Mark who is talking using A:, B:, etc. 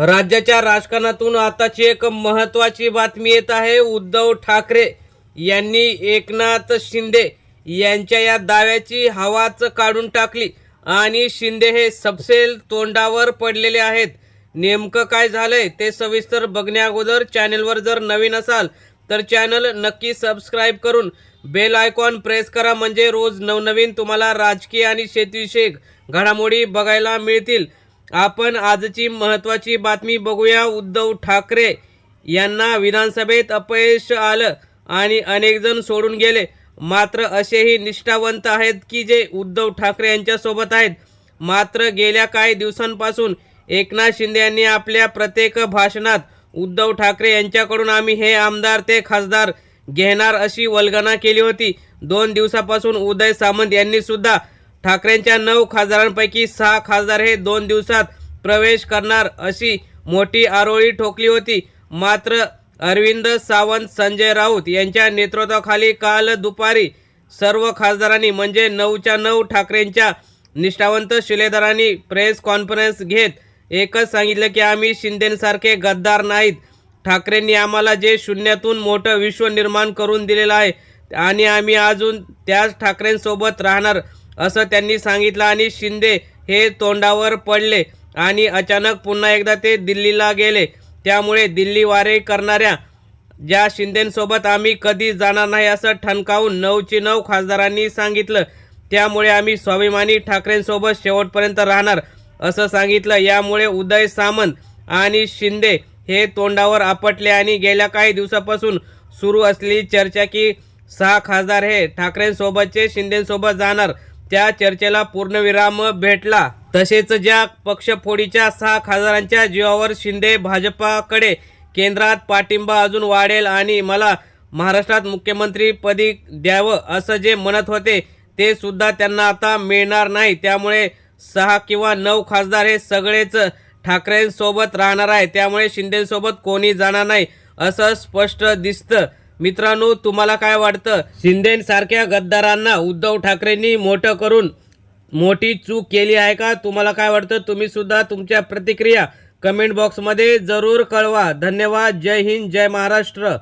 A: राज्याच्या राजकारणातून आताची एक महत्वाची बातमी येत आहे. उद्धव ठाकरे यांनी एकनाथ शिंदे यांच्या या दाव्याची हवाच काढून टाकली. आणि शिंदे हे सबसेल तोंडावर पडलेले आहेत. नेमकं काय झालंय ते सविस्तर बघण्याअगोदर चॅनलवर जर नवीन असाल तर चॅनल नक्की सबस्क्राईब करून बेल आयकॉन प्रेस करा. म्हणजे रोज नवनवीन तुम्हाला राजकीय आणि शेतीविषयक घडामोडी बघायला मिळतील. आपण आजची महत्त्वाची बातमी बघूया. उद्धव ठाकरे यांना विधानसभेत अपयश आलं आणि अनेकजण सोडून गेले. मात्र असेही निष्ठावंत आहेत की जे उद्धव ठाकरे यांच्यासोबत आहेत. मात्र गेल्या काही दिवसांपासून एकनाथ शिंदे यांनी आपल्या प्रत्येक भाषणात उद्धव ठाकरे यांच्याकडून आम्ही हे आमदार ते खासदार घेणार अशी वल्गना केली होती. दोन दिवसापासून उदय सामंत यांनीसुद्धा ठाकरेंच्या नऊ खासदारांपैकी सहा खासदार हे दोन दिवसात प्रवेश करणार अशी मोठी आरोळी ठोकली होती. मात्र अरविंद सावंत संजय राऊत यांच्या नेतृत्वाखाली काल दुपारी सर्व खासदारांनी म्हणजे नऊच्या नऊ ठाकरेंच्या निष्ठावंत शिलेदारांनी प्रेस कॉन्फरन्स घेत एकच सांगितलं की आम्ही शिंदेसारखे गद्दार नाहीत. ठाकरेंनी आम्हाला जे शून्यातून मोठं विश्व निर्माण करून दिलेलं आहे आणि आम्ही अजून त्याच ठाकरेंसोबत राहणार. असं त्यांनी सांगितलं आणि शिंदे हे तोंडावर पडले आणि अचानक पुन्हा एकदा ते दिल्लीला गेले. त्यामुळे दिल्ली वारे करणाऱ्या ज्या शिंदेसोबत आम्ही कधी जाणार नाही असं ठणकावून नऊची नऊ खासदारांनी सांगितलं. त्यामुळे आम्ही स्वाभिमानी ठाकरेंसोबत शेवटपर्यंत राहणार असं सांगितलं. यामुळे उदय सामंत आणि शिंदे हे तोंडावर आपटले आणि गेल्या काही दिवसापासून सुरू असलेली चर्चा की सहा खासदार हे ठाकरेंसोबतचे शिंदेसोबत जाणार त्या चर्चेला पूर्णविराम भेटला. तसेच ज्या पक्षफोडीच्या सहा खासदारांच्या जीवावर शिंदे भाजपाकडे केंद्रात पाठिंबा अजून वाढेल आणि मला महाराष्ट्रात मुख्यमंत्रीपदी द्यावं असं जे म्हणत होते ते सुद्धा त्यांना आता मिळणार नाही. त्यामुळे सहा किंवा नऊ खासदार हे सगळेच ठाकरेंसोबत राहणार आहे. त्यामुळे शिंदेसोबत कोणी जाणार नाही असं स्पष्ट दिसतं. मित्रांनो तुम्हाला काय वाटतं? शिंदेसारख्या गद्दारांना उद्धव ठाकरेंनी मोठं करून मोठी चूक केली आहे का? तुम्हाला काय वाटतं? तुम्ही सुद्धा तुमच्या प्रतिक्रिया कमेंट बॉक्समध्ये जरूर कळवा. धन्यवाद. जय हिंद जय महाराष्ट्र.